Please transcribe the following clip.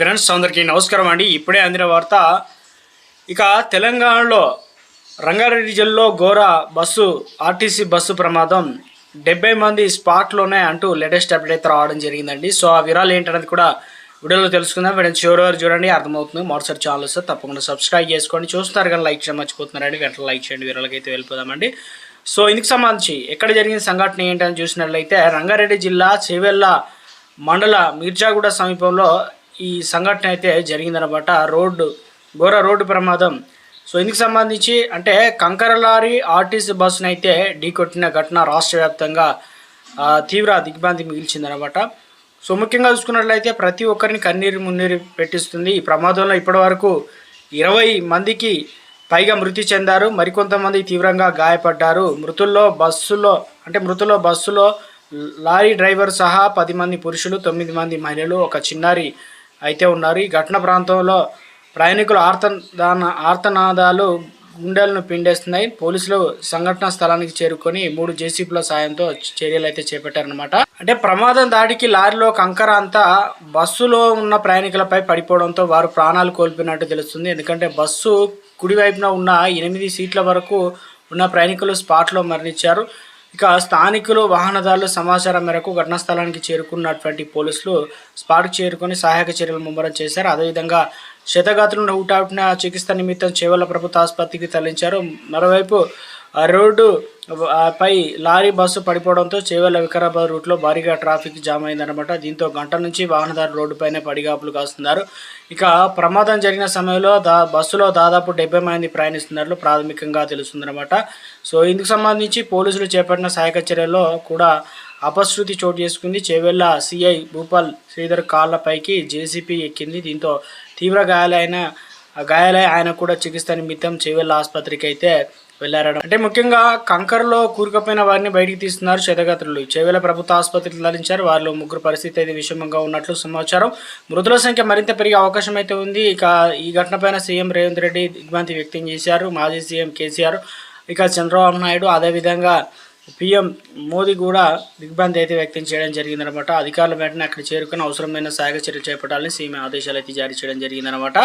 Friends అందరికీ నమస్కారం అండి. ఇప్పుడే అందిన వార్త ఇక తెలంగాణలో రంగారెడ్డి జిల్లాలో ఘోర బస్సు ఆర్టీసీ బస్సు ప్రమాదం డెబ్బై మంది స్పాట్లోనే అంటూ లేటెస్ట్ అప్డేట్ అయితే రావడం జరిగిందండి. సో ఆ వివరాలు ఏంటనేది కూడా వీడియోలో తెలుసుకుందాం. వీడియో చివరి వరకు చూడండి అర్థమవుతుంది. మరోసారి ఛానల్ వస్తే తప్పకుండా సబ్స్క్రైబ్ చేసుకోండి. చూస్తున్నారు కానీ లైక్ చేయడం మర్చిపోతున్నారండి. వెంటనే లైక్ చేయండి. వీరాలకి అయితే వెళ్ళిపోదామండి. సో ఇందుకు సంబంధించి ఎక్కడ జరిగిన సంఘటన ఏంటని చూసినట్లయితే రంగారెడ్డి జిల్లా చేవెళ్ళ మండల మిర్జాగూడ సమీపంలో ఈ సంఘటన అయితే జరిగిందనమాట రోడ్డు ఘోర రోడ్డు ప్రమాదం. సో ఇందుకు సంబంధించి అంటే కంకర లారీ ఆర్టీసీ బస్సును అయితే ఢీకొట్టిన ఘటన రాష్ట్ర వ్యాప్తంగా తీవ్ర దిగ్భ్రాంతి మిగిల్చిందనమాట సో ముఖ్యంగా చూసుకున్నట్లయితే ప్రతి ఒక్కరిని కన్నీరు మున్నీరు పెట్టిస్తుంది. ఈ ప్రమాదంలో ఇప్పటివరకు ఇరవై మందికి పైగా మృతి చెందారు. మరికొంతమంది తీవ్రంగా గాయపడ్డారు. మృతుల్లో బస్సులో అంటే మృతుల్లో బస్సులో లారీ డ్రైవర్ సహా పది మంది పురుషులు తొమ్మిది మంది మహిళలు ఒక చిన్నారి అయితే ఉన్నారు. ఈ ఘటన ప్రాంతంలో ప్రయాణికులు ఆర్తదాన ఆర్తనాదాలు గుండెలను పిండేస్తున్నాయి. పోలీసులు సంఘటనా స్థలానికి చేరుకొని మూడు జేసీపీల సాయంతో చర్యలు అయితే చేపట్టారనమాట అంటే ప్రమాదం దాటికి లారీలో కంకర అంతా బస్సులో ఉన్న ప్రయాణికులపై పడిపోవడంతో వారు ప్రాణాలు కోల్పోయినట్టు తెలుస్తుంది. ఎందుకంటే బస్సు కుడివైపున ఉన్న ఎనిమిది సీట్ల వరకు ఉన్న ప్రయాణికులు స్పాట్లో మరణించారు. ఇక స్థానికులు వాహనదారులు సమాచారం మేరకు ఘటనా స్థలానికి చేరుకున్నటువంటి పోలీసులు స్పాట్కి చేరుకొని సహాయక చర్యలు ముమ్మరం చేశారు. అదేవిధంగా శతగాత్రులను హుటాహుటిన చికిత్స నిమిత్తం చేవల ప్రభుత్వ ఆసుపత్రికి తరలించారు. మరోవైపు ఆ రోడ్డు పై లారీ బస్సు పడిపోవడంతో చేవెళ్ళ వికారాబాద్ రూట్లో భారీగా ట్రాఫిక్ జామ్ అయిందనమాట దీంతో గంట నుంచి వాహనదారు రోడ్డుపైనే పడిగాపులు కాస్తున్నారు. ఇక ప్రమాదం జరిగిన సమయంలో దా బస్సులో దాదాపు డెబ్బై మంది ప్రయాణిస్తున్నట్లు ప్రాథమికంగా తెలుస్తుందన్నమాట. సో ఇందుకు సంబంధించి పోలీసులు చేపట్టిన సహాయక చర్యల్లో కూడా అపశృతి చోటు చేసుకుంది. చేవెళ్ళ సిఐ భూపాల్ శ్రీధర్ కాళ్ళపైకి జేసీపీ ఎక్కింది. దీంతో తీవ్ర గాయాలైన గాయాలై ఆయన కూడా చికిత్స నిమిత్తం చేవెళ్ళ ఆసుపత్రికి అయితే వెళ్ళారట. అంటే ముఖ్యంగా కంకర్లో కూరుకుపోయిన వారిని బయటికి తీస్తున్నారు క్షతగాత్రులు. చేవెల ప్రభుత్వ ఆసుపత్రికి తరలించారు. వారిలో ముగ్గురు పరిస్థితి అయితే విషమంగా ఉన్నట్లు సమాచారం. మృతుల సంఖ్య మరింత పెరిగే అవకాశం అయితే ఉంది. ఇక ఈ ఘటనపైన సీఎం రేవంత్ రెడ్డి దిగ్భ్రాంతి వ్యక్తం చేశారు. మాజీ సీఎం కేసీఆర్ ఇక చంద్రబాబు నాయుడు అదేవిధంగా పీఎం మోదీ కూడా దిగ్భ్రాంతి అయితే వ్యక్తం చేయడం జరిగిందనమాట అధికారుల వెంటనే అక్కడ చేరుకుని అవసరమైన సహాయక చర్యలు చేపట్టాలని సీఎం ఆదేశాలు అయితే జారీ చేయడం జరిగిందనమాట